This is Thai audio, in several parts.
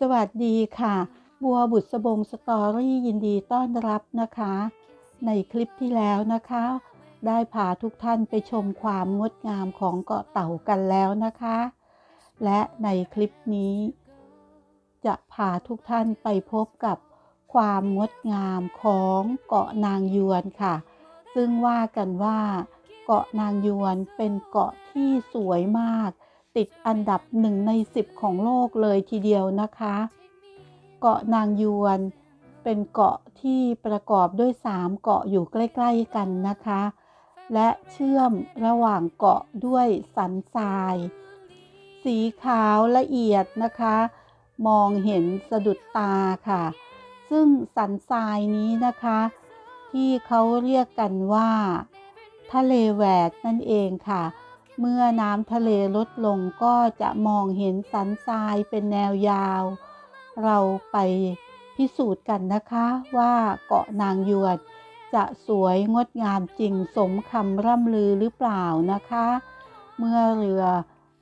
สวัสดีค่ะ บัวบุษบงสตอรี่ยินดีต้อนรับนะคะ ในคลิปที่แล้วนะคะ ได้พาทุกท่านไปชมความงดงามของเกาะเต่ากันแล้วนะคะ และในคลิปนี้ จะพาทุกท่านไปพบกับความงดงามของเกาะนางยวนค่ะ ซึ่งว่ากันว่า เกาะนางยวนเป็นเกาะที่สวยมาก ติดอันดับหนึ่งในสิบของโลกเลยทีเดียวนะคะ เกาะนางยวนเป็นเกาะที่ประกอบด้วยสามเกาะอยู่ใกล้ ๆ กันนะคะ และเชื่อมระหว่างเกาะด้วยสันทราย สีขาวละเอียดนะคะ มองเห็นสะดุดตาค่ะ ซึ่งสันทรายนี้นะคะ ที่เขาเรียกกันว่า ทะเลแหวกนั่นเองค่ะ เมื่อน้ำทะเลลดลงก็จะมองเห็นสันทรายเป็นแนวยาว เราไปพิสูจน์กันนะคะว่าเกาะนางยวดจะสวยงดงามจริงสมคำร่ำลือหรือเปล่านะคะ เมื่อเรือ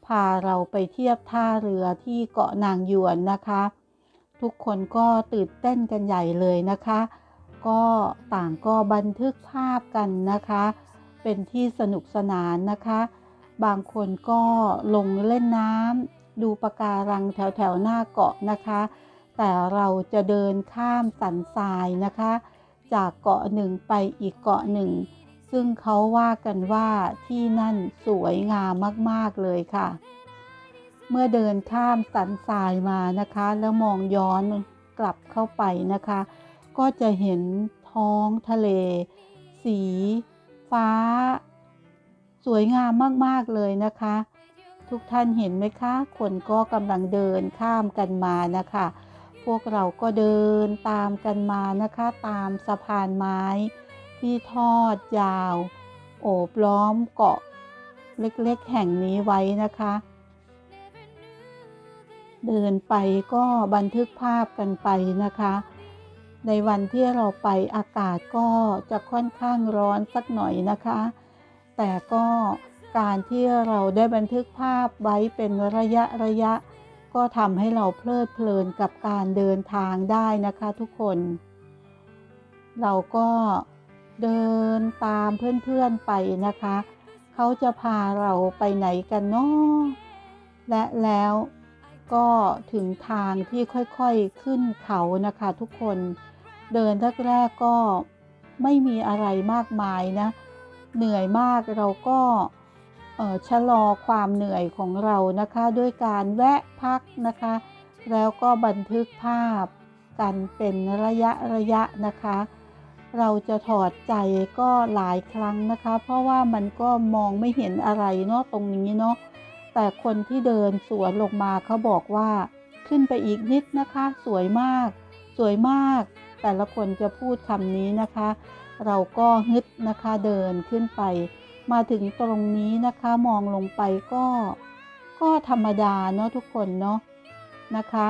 พาเราไปเทียบท่าเรือที่เกาะนางยวนนะคะ ทุกคนก็ตื่นเต้นกันใหญ่เลยนะคะ ก็ต่างก็บันทึกภาพกันนะคะ เป็นที่สนุกสนานนะคะ บางคนก็ลงเล่นน้ำดูปะการังแถวแถวๆหน้าเกาะนะคะ แต่เราจะเดินข้ามสันทรายนะคะ จากเกาะหนึ่งไปอีกเกาะหนึ่ง ซึ่งเขาว่ากันว่าที่นั่นสวยงามมากๆเลยค่ะ เมื่อเดินข้ามสันทรายมานะคะ แล้วมองย้อนกลับเข้าไปนะคะ ก็จะเห็นท้องทะเล สี ฟ้า สวยงามมากๆเลยนะคะ ทุกท่านเห็นไหมคะ คนก็กำลังเดินข้ามกันมานะคะ พวกเราก็เดินตามกันมานะคะ ตามสะพานไม้ ที่ทอดยาว โอบล้อมเกาะเล็กๆ แห่งนี้ไว้นะคะ เดินไปก็บันทึกภาพกันไปนะคะ ในวันที่เราไปอากาศก็จะค่อนข้างร้อนสักหน่อยนะคะ แต่ก็การที่เราได้บันทึกภาพไว้เป็นระยะระยะ ก็ทำให้เราเพลิดเพลินกับการเดินทางได้นะคะทุกคน เราก็เดินตามเพื่อนๆไปนะคะ เขาจะพาเราไปไหนกันเนาะและแล้วก็ถึงทางที่ค่อยๆขึ้นเขานะคะทุกคน เดินแรกๆก็ไม่มีอะไรมากมายนะเเหนื่อยมากเราก็ชะลอความเหนื่อยของเรานะคะด้วยการแวะพักนะคะ แล้วก็บันทึกภาพกันเป็นระยะระยะนะคะ เราจะถอดใจก็หลายครั้งนะคะ เพราะว่ามันก็มองไม่เห็นอะไรเนาะตรงนี้เนาะแต่คนที่เดินสวนลงมาเขาบอกว่าขึ้นไปอีกนิดนะคะ สวยมาก สวยมาก แต่ละคนจะพูดคำนี้นะคะ เราก็ฮึดนะคะเดินขึ้นไป มาถึงตรงนี้นะคะมองลงไปก็ ก็ธรรมดาเนาะทุกคนเนาะนะคะ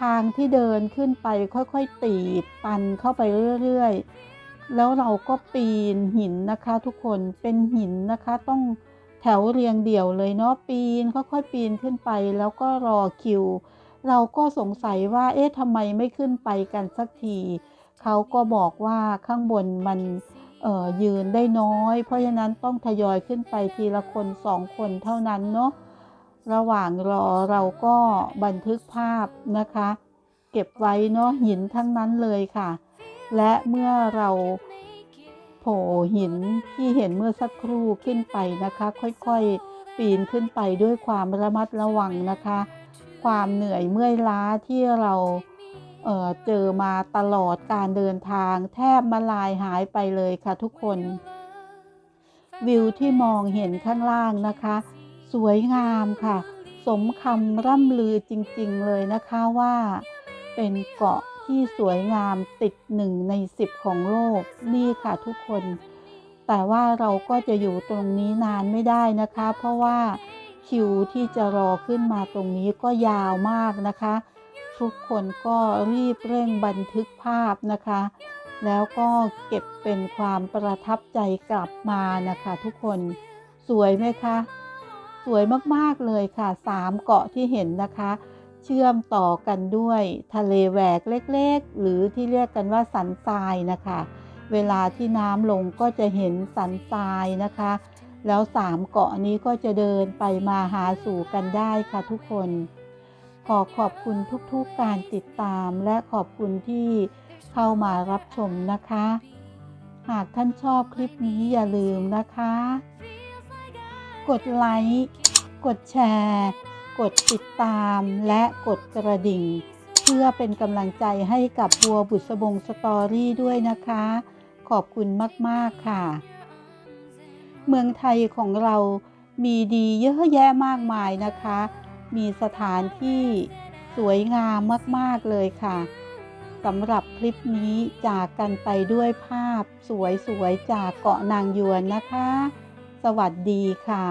ทางที่เดินขึ้นไปค่อยๆตีบตันเข้าไปเรื่อยๆ แล้วเราก็ปีนหินนะคะทุกคนเป็นหินนะคะต้องแถวเรียงเดี่ยวเลยเนาะปีนค่อยๆปีนขึ้นไปแล้วก็รอคิว เราก็สงสัยว่าเอ๊ะทำไมไม่ขึ้นไปกันสักที เขาก็บอกว่าข้างบนมันยืนได้น้อย เพราะฉะนั้นต้องทยอยขึ้นไปทีละคนสองคนเท่านั้นเนาะระหว่างรอเราก็บันทึกภาพนะคะ เก็บไว้เนาะหินทั้งนั้นเลยค่ะ และเมื่อเราโผล่หินที่เห็นเมื่อสักครู่ขึ้นไปนะคะ ค่อยๆปีนขึ้นไปด้วยความระมัดระวังนะคะ ความเหนื่อยเมื่อยล้าที่เรา เเจอมาตลอดการเดินทางแทบมาลายหายไปเลยค่ะทุกคน วิวที่มองเห็นข้างล่างนะคะ สวยงามค่ะ สมคำร่ำลือจริงๆเลยนะคะว่า เป็นเกาะที่สวยงามติดหนึ่งในสิบของโลกนี่ค่ะทุกคน แต่ว่าเราก็จะอยู่ตรงนี้นานไม่ได้นะคะ เพราะว่าคิวที่จะรอขึ้นมาตรงนี้ก็ยาวมากนะคะ ทุกคนก็รีบเร่งบันทึกภาพนะคะ แล้วก็เก็บเป็นความประทับใจกลับมานะคะ ทุกคนสวยไหมคะ สวยมากๆเลยค่ะสามเกาะที่เห็นนะคะ เชื่อมต่อกันด้วยทะเลแหวกเล็กๆ หรือที่เรียกกันว่าสันทรายนะคะ เวลาที่น้ำลงก็จะเห็นสันทรายนะคะ แล้วสามเกาะนี้ก็จะเดินไปมาหาสู่กันได้ค่ะทุกคน ขอขอบคุณทุกๆการติดตามและขอบคุณที่เข้ามารับชมนะคะ หากท่านชอบคลิปนี้อย่าลืมนะคะ กดไลค์กดแชร์ กดติดตามและกดกระดิ่ง เพื่อเป็นกำลังใจให้กับบัวบุษบงสตอรี่ด้วยนะคะ ขอบคุณมาก ๆ ค่ะ เมืองไทยของเรามีดีเยอะแยะมากมายนะคะ มีสถานที่สวยงามมาก ๆ เลยค่ะสำหรับคลิปนี้จากกันไปด้วยภาพสวย ๆ จากเกาะนางยวนนะคะ สวัสดีค่ะ